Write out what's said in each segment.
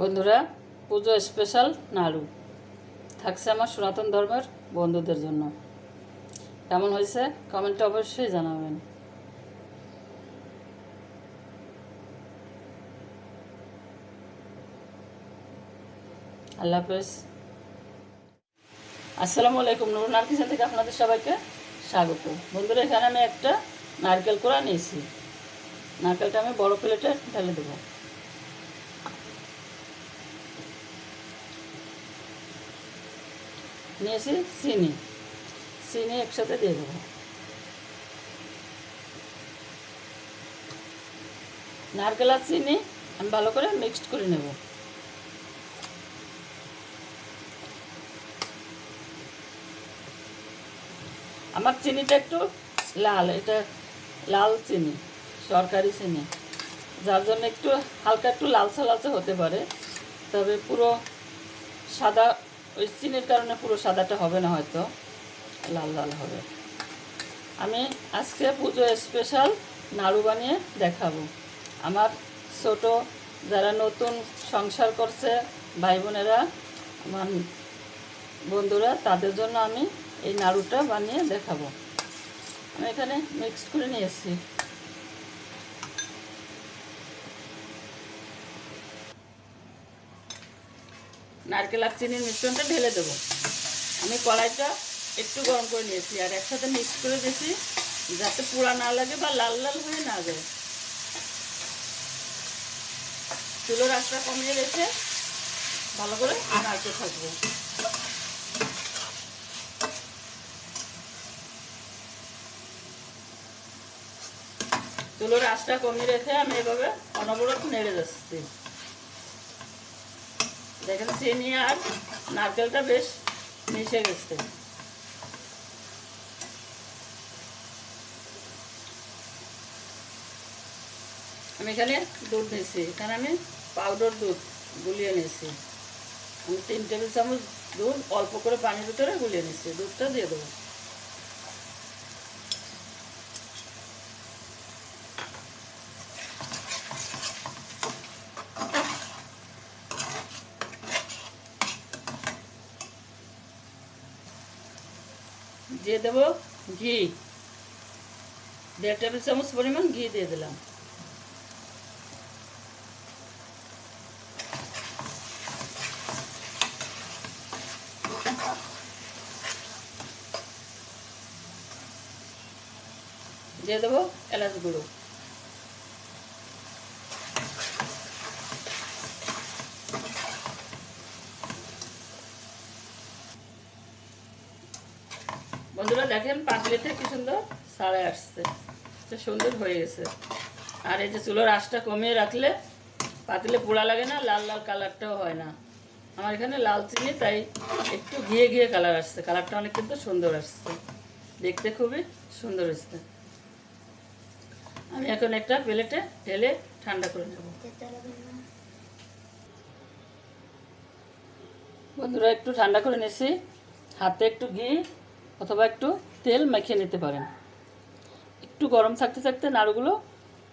বন্ধুরা, পুজো স্পেশাল নাড়ু। থাকছে আমার সনাতন ধর্মের বন্ধুদের জন্য। কেমন হয়েছে? কমেন্টে অবশ্যই জানাবেন। আল্লাহ হাফেজ। আসসালামু আলাইকুম নুরুনার কিচেন থেকে আপনাদের সবাইকে স্বাগত। বন্ধুরা, এখানে আমি একটা নারকেল কোড়া নিয়েছি। নারকেলটা আমি বড় প্লেটে ঢেলে দেবো। নিয়েছি চিনি। চিনি একসাথে দিয়ে দেবো। নারকেল আর চিনি আমি ভালো করে মিক্সড করে নেব। আমার চিনিটা একটু লাল, এটা লাল চিনি, সরকারি চিনি। যার জন্য একটু হালকা একটু লালচা লালচা হতে পারে। তবে পুরো সাদা ওই চিনির কারণে পুরো সাদাটা হবে না হয়তো, লাল লাল হবে। আমি আজকে পুজো স্পেশাল নাড়ু বানিয়ে দেখাবো। আমার ছোট যারা নতুন সংসার করছে ভাই বোনেরা আমার বন্ধুরা, তাদের জন্য আমি এই নাড়ুটা বানিয়ে দেখাবো। আমি এখানে মিক্স করে নিয়েছি। নারকেল আর চিনির মিশ্রণটা ঢেলে দেবো। আমি কড়াইটা একটু গরম করে নিয়েছি, আর একসাথে মিক্স করে দিয়েছি, যাতে পোড়া না লাগে বা লাল লাল হয়ে না যায়। চুলোর আঁচটা কমিয়ে রেখে ভালো করে নাড়তে থাকব। চুলোর আঁচটা কমিয়ে রেখে আমি এভাবে অনবরত নেড়ে যাচ্ছি। দেখেন চিনি আর নারকেলটা বেশ মিশে গেছে। আমি এখানে দুধ নিয়েছি এখানে আমি পাউডার দুধ গুলিয়ে নিয়েছি আমি তিন টেবিল চামচ দুধ অল্প করে পানির ভিতরে গুলিয়ে নিচ্ছি দুধটা দিয়ে দেবো। দিয়ে দেবো ঘি দেড় টেবিল চামচ পরিমাণ ঘি দিয়ে দিলাম দিয়ে দেবো এলাচ গুঁড়ো বন্ধুরা দেখেন পাতলিতে কি সুন্দর? সাড়ে আসছে। সুন্দর হয়ে গেছে। আর এই যে চুলোর আঁচটা কমিয়ে রাখলে পাতলে পোড়া লাগে না, লাল লাল কালারটাও হয় না। আমার এখানে লাল চিনি, তাই একটু ঘিয়ে ঘিয়ে কালার আসছে। কালারটা অনেক কিন্তু সুন্দর আসছে। দেখতে খুবই সুন্দর হচ্ছে আমি এখন একটা প্লেটে ঢেলে ঠান্ডা করে নেব। বন্ধুরা একটু ঠান্ডা করে নিয়েছি। হাতে একটু ঘি। অথবা একটু তেল মেখে নিতে পারেন। একটু গরম থাকতে থাকতে নাড়ুগুলো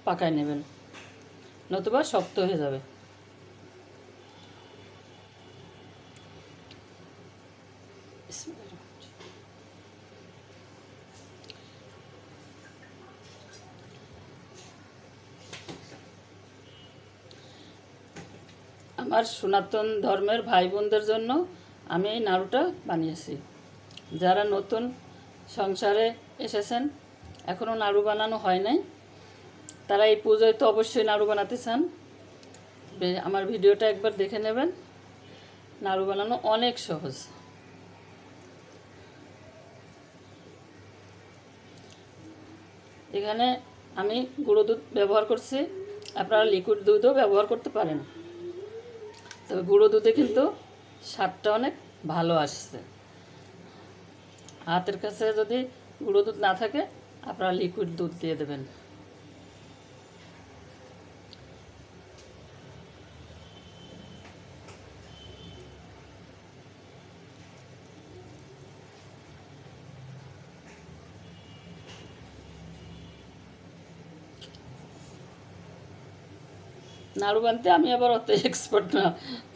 পাকায় নেবেন, নতুবা শক্ত হয়ে যাবে। আমার সনাতন ধর্মের ভাই বোনদের জন্য আমি এই নাড়ুটা বানিয়েছি। যারা নতুন সংসারে এসেছেন এখনও নাড়ু বানানো হয় নাই। তারা এই পুজোয় তো অবশ্যই নাড়ু বানাতে চান। আমার ভিডিওটা একবার দেখে নেবেন। নাড়ু বানানো অনেক সহজ। এখানে আমি গুঁড়ো দুধ ব্যবহার করছি। আপনারা লিকুইড দুধও ব্যবহার করতে পারেন। তবে গুঁড়ো দুধে কিন্তু স্বাদটা অনেক ভালো আসছে। হাতের কাছে যদি গুঁড়ো দুধ না থাকে, আপনারা লিকুইড দুধ দিয়ে দেবেন। নাড়ু বানতে আমি আবার অত এক্সপার্ট না,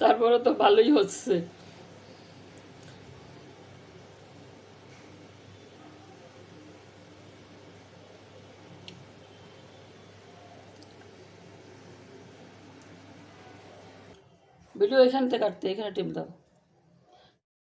তারপরে তো ভালোই হচ্ছে। ভিডিও এখান থেকে কাটতে এখানে টিপ দাও।